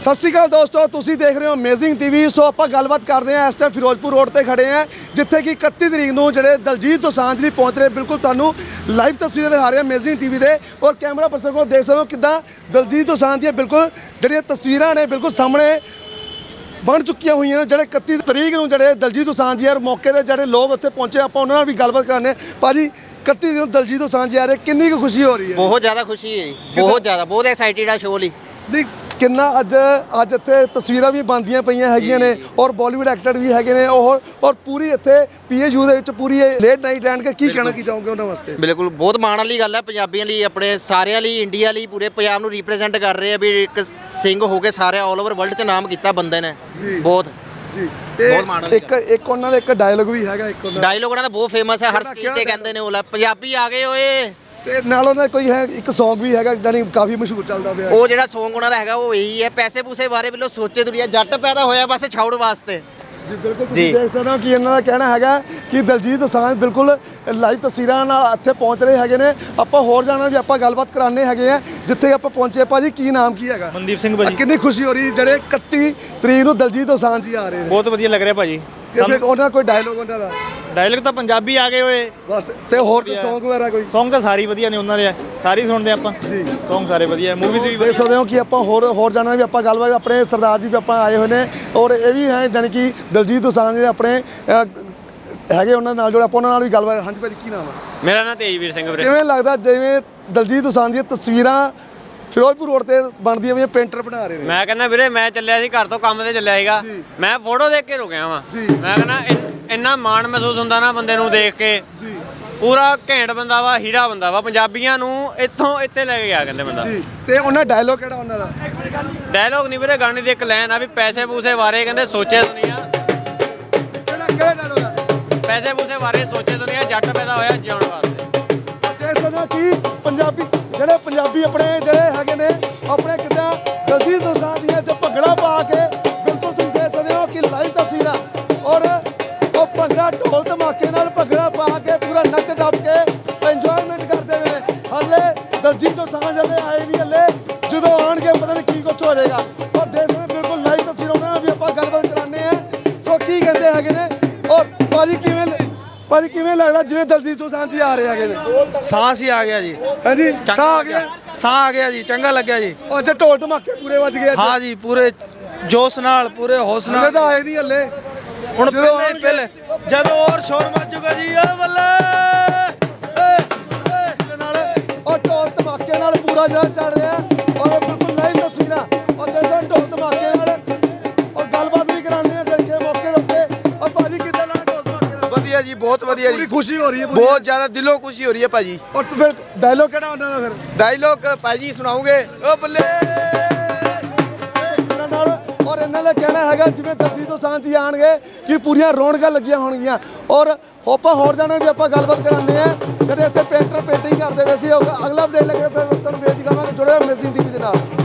ਸਤਿ ਸ਼੍ਰੀ ਅਕਾਲ ਦੋਸਤੋ ਤੁਸੀਂ ਦੇਖ ਰਹੇ ਹੋ ਅਮੇਜ਼ਿੰਗ ਟੀਵੀ ਸੋ ਆਪਾਂ ਗੱਲਬਾਤ ਕਰਦੇ ਹਾਂ ਇਸ ਟਾਈਮ ਫਿਰੋਜ਼ਪੁਰ ਰੋਡ ਤੇ ਖੜੇ ਹਾਂ ਜਿੱਥੇ ਕਿ 31 ਤਰੀਕ ਨੂੰ ਜਿਹੜੇ ਦਲਜੀਤ ਦੋਸਾਂਝ ਲਈ ਪਹੁੰਚ ਰਹੇ ਬਿਲਕੁਲ ਤੁਹਾਨੂੰ ਲਾਈਵ ਤਸਵੀਰਾਂ ਦਿਖਾ ਰਹੇ ਅਮੇਜ਼ਿੰਗ ਟੀਵੀ ਦੇ। ਔਰ ਕੈਮਰਾ ਪਰਸਨ ਕੋਲ ਦੇਖ ਸਕਦੇ ਹੋ ਕਿਦਾਂ ਦਲਜੀਤ ਦੋਸਾਂਝ ਦੀਆਂ ਬਿਲਕੁਲ ਜਿਹੜੀਆਂ ਤਸਵੀਰਾਂ ਨੇ ਬਿਲਕੁਲ ਸਾਹਮਣੇ ਬਣ ਚੁੱਕੀਆਂ ਹੋਈਆਂ ਨੇ ਜਿਹੜੇ 31 ਤਰੀਕ ਨੂੰ ਜਿਹੜੇ ਦਲਜੀਤ ਦੋਸਾਂਝ ਯਾਰ ਮੌਕੇ ਤੇ ਜਿਹੜੇ ਲੋਕ ਉੱਥੇ ਪਹੁੰਚੇ ਆਪਾਂ ਉਹਨਾਂ ਨਾਲ ਵੀ ਗੱਲਬਾਤ ਕਰਾਣੇ ਭਾਜੀ 31 ਤਰੀਕ ਨੂੰ ਦਲਜੀਤ ਦੋਸਾਂਝ ਆ ਰਹੇ ਕਿੰਨੀ ਕੁ ਖੁਸ਼ੀ ਹੋ ਰਹੀ ਹੈ? ਬਹੁਤ ਜ਼ਿਆਦਾ ਖੁਸ਼ੀ ਹੈ ਜੀ ਬਹੁਤ ਜ਼ਿਆਦਾ ਬਹੁਤ ਐਕਸਾਈਟਿਡ ਆ ਸ਼ੋਅ ਲਈ। ਨਹੀਂ ਕਿੰਨਾ ਅੱਜ ਅੱਜ ਇੱਥੇ ਤਸਵੀਰਾਂ ਵੀ ਬਣਦੀਆਂ ਪਈਆਂ ਹੈਗੀਆਂ ਨੇ ਔਰ ਬਾਲੀਵੁੱਡ ਐਕਟਰ ਵੀ ਹੈਗੇ ਨੇ ਔਰ ਔਰ ਪੂਰੀ ਇੱਥੇ ਪੀਏਯੂ ਦੇ ਵਿੱਚ ਪੂਰੀ ਲੇਟ ਨਾਈਟ ਰਹਿਣ ਕੇ ਕੀ ਕਹਿਣਾ ਕੀ ਚਾਹੋਗੇ ਉਹਨਾਂ ਵਾਸਤੇ? ਬਿਲਕੁਲ ਬਹੁਤ ਮਾਣ ਵਾਲੀ ਗੱਲ ਹੈ। ਪੰਜਾਬੀਆਂ ਲਈ ਆਪਣੇ ਸਾਰਿਆਂ ਲਈ ਇੰਡੀਆ ਲਈ ਪੂਰੇ ਪੰਜਾਬ ਨੂੰ ਰਿਪਰੈਜ਼ੈਂਟ ਕਰ ਰਹੇ ਆ ਵੀ ਇੱਕ ਸਿੰਘ ਹੋ ਕੇ ਸਾਰੇ ਆਲ ਓਵਰ ਵਰਲਡ 'ਚ ਨਾਮ ਕੀਤਾ ਬੰਦੇ ਨੇ। ਬਹੁਤ। ਜੀ। ਤੇ ਇੱਕ ਇੱਕ ਉਹਨਾਂ ਦਾ ਇੱਕ ਡਾਇਲੋਗ ਵੀ ਹੈਗਾ ਇੱਕ ਉਹਨਾਂ ਦਾ। ਡਾਇਲੋਗ ਉਹਨਾਂ ਦਾ ਬਹੁਤ ਫੇਮਸ ਹੈ। ਹਰ ਸਟੇਜ ਤੇ ਕਹਿੰਦੇ ਨੇ ਉਹ ਲੈ ਪੰਜਾਬੀ ਆ ਗਏ ਓਏ। ਤੇ ਨਾਲ ਉਹਨਾਂ ਦਾ ਕੋਈ ਹੈ ਇੱਕ Song ਵੀ ਹੈਗਾ ਜਾਨੀ ਕਾਫੀ ਮਸ਼ਹੂਰ ਚੱਲਦਾ ਪਿਆ ਉਹ ਜਿਹੜਾ Song ਉਹਨਾਂ ਦਾ ਹੈਗਾ ਉਹ ਇਹੀ ਹੈ ਪੈਸੇ ਪੂਸੇ ਬਾਰੇ ਬਿਲੋ ਸੋਚੇ ਦੁਨੀਆ ਜੱਟ ਪੈਦਾ ਹੋਇਆ ਬਸ ਛਾਉੜ ਵਾਸਤੇ। ਜੀ ਬਿਲਕੁਲ ਤੁਸੀਂ। ਦੇਖ ਸਕਦੇ ਹੋ ਕਿ ਇਹਨਾਂ ਦਾ ਕਹਿਣਾ ਹੈਗਾ ਕਿ ਦਲਜੀਤ ਦੋਸਾਂਝ ਬਿਲਕੁਲ ਲਾਈਵ ਤਸਵੀਰਾਂ ਨਾਲ ਇੱਥੇ ਪਹੁੰਚ ਰਹੇ ਹੈਗੇ ਨੇ। ਆਪਾਂ ਹੋਰ ਜਾਣਾ ਵੀ ਆਪਾਂ ਗੱਲਬਾਤ ਕਰਾਣੇ ਹੈਗੇ ਆ ਜਿੱਥੇ ਆਪਾਂ ਪਹੁੰਚੇ ਭਾਜੀ ਕੀ ਨਾਮ ਕੀ ਹੈਗਾ? ਮਨਦੀਪ ਸਿੰਘ ਭਾਜੀ। ਕਿੰਨੀ ਖੁਸ਼ੀ ਹੋ ਰਹੀ ਜਿਹੜੇ 31 ਤਰੀਕ ਨੂੰ ਦਲਜੀਤ ਦੋਸਾਂਝ ਜੀ ਆ ਰਹੇ ਨੇ। ਬਹੁਤ ਵਧੀਆ ਲੱਗ ਰਿਹਾ ਭਾਜੀ। ਫਿਰ ਉਹਨਾਂ ਦਾ ਕੋਈ ਡਾਇਲੋਗ ਉਹਨਾਂ ਦਾ? ਡਾਇਲੌਗ ਤਾਂ ਪੰਜਾਬੀ ਆ ਗਏ ਓਏ। ਬਸ ਤੇ ਹੋਰ ਕੋਈ Song ਵਗੈਰਾ ਕੋਈ? Song ਤਾਂ ਸਾਰੀ ਵਧੀਆ ਨੇ ਉਹਨਾਂ ਦੇ ਸਾਰੀ ਸੁਣਦੇ ਆਪਾਂ। ਜੀ। Song ਸਾਰੇ ਵਧੀਆ ਮੂਵੀਜ਼ ਵੀ ਦੇਖ ਵਧੀਆ। ਸਕਦੇ ਹੋ ਕਿ ਆਪਾਂ ਹੋਰ ਹੋਰ ਜਾਣਾ ਵੀ ਆਪਾਂ ਗੱਲਬਾਤ ਆਪਣੇ ਸਰਦਾਰ ਜੀ ਵੀ ਆਪਾਂ ਆਏ ਹੋਏ ਨੇ। ਔਰ ਇਹ ਵੀ ਹੈ ਜਾਣੀ ਕਿ ਦਲਜੀਤ ਦੋਸਾਂਝ ਦੇ ਆਪਣੇ ਅਹ, ਹੈਗੇ ਉਹਨਾਂ ਨਾਲ ਜੋ ਆਪਾਂ ਉਹਨਾਂ ਨਾਲ ਵੀ ਗੱਲਬਾਤ ਹਾਂਜੀ ਭਾਜੀ ਕੀ ਨਾਮ ਹੈ ਮੇਰਾ ਨਾਮ ਤੇਜਵੀਰ ਸਿੰਘ ਵੀਰੇ। ਕਿਵੇਂ ਲੱਗਦਾ ਜਿਵੇਂ ਦਲਜੀਤ ਦੋਸਾਂਝ ਦੀਆਂ ਤਸਵੀਰਾਂ ਫਿਰੋਜ਼ਪੁਰ ਰੋਡ ਤੇ ਬਣਦੀਆਂ ਵੀ ਪੇਂਟਰ ਬਣਾ ਰਹੇ ਨੇ। ਮੈਂ ਕਹਿੰਦਾ ਵੀਰੇ ਮੈਂ ਚੱਲਿਆ ਸੀ ਘਰ ਤੋਂ ਕੰਮ ਤੇ ਚੱਲਿਆ ਸੀਗਾ। ਜੀ। ਮੈਂ ਫੋਟੋ ਦੇਖ ਕੇ ਰੁਕਿਆ ਵਾਂ। ਜੀ। ਮੈਂ ਕਹਿੰਦਾ ਇਨ- ਇੰਨਾ ਮਾਣ ਮਹਿਸੂਸ ਹੁੰਦਾ ਨਾ ਬੰਦੇ ਨੂੰ ਦੇਖ ਕੇ। ਜੀ। ਪੂਰਾ ਘੈਂਟ ਬੰਦਾ ਵਾ ਹੀਰਾ ਬੰਦਾ ਵਾ। ਪੰਜਾਬੀਆਂ ਨੂੰ ਇੱਥੋਂ ਇੱਥੇ ਲੈ ਕੇ ਗਿਆ ਕਹਿੰਦੇ ਬੰਦਾ। ਜੀ। ਤੇ ਉਹਨਾਂ ਡਾਇਲੋਗ ਕਿਹੜਾ ਉਹਨਾਂ ਦਾ? ਡਾਇਲੌਗ ਨਹੀਂ ਵੀਰੇ ਗਾਣੇ ਦੀ ਇੱਕ ਲਾਈਨ ਆ ਵੀ ਪੈਸੇ ਪੂਸੇ ਬਾਰੇ ਕਹਿੰਦੇ ਸੋਚੇ ਦੁਨੀਆ। ਕਿਹੜਾ ਕਿਹੜਾ ਡਾਇਲੋਗ ਹੈ ਪੈਸੇ ਪੂਸੇ ਬਾਰੇ ਸੋਚੇ ਦੁਨੀਆ ਜੱਟ ਪੈਦਾ ਹੋਇਆ ਜਿਉਣ ਵਾਸਤੇ। ਦੇਖ ਸਕਦੇ ਹੋ ਕਿ ਪੰਜਾਬੀ ਜਿਹੜੇ ਪੰਜਾਬੀ ਆਪਣੇ ਜਿਹੜੇ ਹੈਗੇ ਨੇ, ਆਪਣੇ ਕਿੱਦਾਂ ਦਲਜੀਤ ਦੋਸਾਂਝ ਦੀਆਂ ਤੇ ਭੰਗੜਾ ਪਾ ਕੇ ਬਿਲਕੁਲ ਤੁਸੀਂ ਦੇਖ ਸਕਦੇ ਹੋ ਕਿ ਲਾਈਵ ਤਸਵੀਰਾਂ ਔਰ ਉਹ ਭੰਗੜਾ ਢੋਲ ਧਮਾਕੇ ਨਾਲ ਭੰਗੜਾ ਪਾ ਕੇ ਪੂਰਾ ਨੱਚ ਡੱਬ ਕੇ ਇੰਜੋਇਮੈਂਟ ਕਰਦੇ ਹੋਏ ਨੇ। ਹਲੇ ਦਲਜੀਤ ਦੋਸਾਂਝ ਹਲੇ ਆਏ ਨਹੀਂ ਹਲੇ। ਜਦੋਂ ਆਣਗੇ ਪਤਾ ਨਹੀਂ ਕੀ ਕੁਝ ਹੋ ਜਾਏਗਾ ਔਰ ਦੇਖ ਸਕਦੇ ਹੋ ਬਿਲਕੁਲ ਲਾਈਵ ਤਸਵੀਰਾਂ ਉਹਨਾਂ ਨਾਲ ਵੀ ਆਪਾਂ ਗੱਲਬਾਤ ਕਰਾਉਂਦੇ ਆ ਸੋ ਕੀ ਕਹਿੰਦੇ ਹੈਗੇ ਨੇ? ਔਰ ਭਾਜੀ ਕਿਵੇਂ ਭਾਜੀ ਕਿਵੇਂ ਲੱਗਦਾ ਜਿਵੇਂ ਦਲਜੀਤ ਦੋਸਾਂਝ ਜੀ ਆ ਰਹੇ ਹੈਗੇ ਨੇ? ਸਾਹ ਸੀ ਆ ਗਿਆ ਜੀ। ਹਾਂਜੀ ਸਾਹ ਆ ਗਿਆ? ਸਾਹ ਆ ਗਿਆ ਜੀ ਚੰਗਾ ਲੱਗਿਆ ਜੀ। ਉਹ ਅੱਛਾ ਢੋਲ ਧਮਾਕੇ ਪੂਰੇ ਵੱਜ ਗਏ ਅੱਜ। ਹਾਂ ਜੀ ਪੂਰੇ ਜੋਸ਼ ਨਾਲ ਪੂਰੇ ਹੌਸ ਹਲੇ ਨਾਲ। ਤਾਂ ਆਏ ਨਹੀਂ ਹੱਲੇ। ਹੁਣ ਪਹਿਲੇ ਪਹਿਲੇ। ਜਦੋਂ ਹੋਰ ਸ਼ੋਰ ਮਚੂਗਾ ਜੀ ਓ ਬੱਲੇ। ਨਾਲ ਉਹ ਢੋਲ ਧਮਾਕੇ ਨਾਲ ਪੂਰਾ ਜਿਹੜਾ ਚੱਲ ਰਿਹਾ ਔਰ ਬਿਲਕੁਲ ਲਾਈਵ ਤਸਵੀਰਾਂ। ਵਧੀਆ ਜੀ। ਬਹੁਤ ਵਧੀਆ ਪੂਰੀ ਜੀ ਖੁਸ਼ੀ ਹੋ ਰਹੀ ਹੈ ਪੂਰੀ। ਬਹੁਤ ਜ਼ਿਆਦਾ ਦਿਲੋਂ ਖੁਸ਼ੀ ਹੋ ਰਹੀ ਹੈ ਭਾਜੀ। ਔਰ ਤੇ ਫਿਰ ਡਾਇਲੋਗ ਕਿਹੜਾ ਉਹਨਾਂ ਦਾ ਫਿਰ? ਡਾਇਲੋਗ ਭਾਜੀ ਸੁਣਾਓਗੇ? ਓ ਬੱਲੇ! ਇਹਨਾਂ ਨਾਲ ਔਰ ਇਹਨਾਂ ਦਾ ਕਹਿਣਾ ਹੈਗਾ ਜਿਵੇਂ ਦਲਜੀਤ ਦੋਸਾਂਝ ਜੀ ਆਣਗੇ ਕਿ ਪੂਰੀਆਂ ਰੌਣਕਾਂ ਲੱਗੀਆਂ ਹੋਣਗੀਆਂ। ਔਰ ਆਪਾਂ ਹੋਰ ਜਾਣਾ ਵੀ ਆਪਾਂ ਗੱਲਬਾਤ ਕਰਾਉਂਦੇ ਆ ਜਿਹੜੇ ਇੱਥੇ ਪੇਂਟਰ ਪੇਂਟਿੰਗ ਕਰਦੇ ਵੇ ਸੀ। ਉਹ ਅਗਲਾ ਅਪਡੇਟ ਲੱਗੇ ਫਿਰ ਤੁਹਾਨੂੰ ਵੇਚ ਦਿਖਾਵਾਂਗੇ ਜੁੜੇ ਅਮੇਜ਼ਿੰਗ ਟੀਵੀ ਦੇ ਨਾਲ।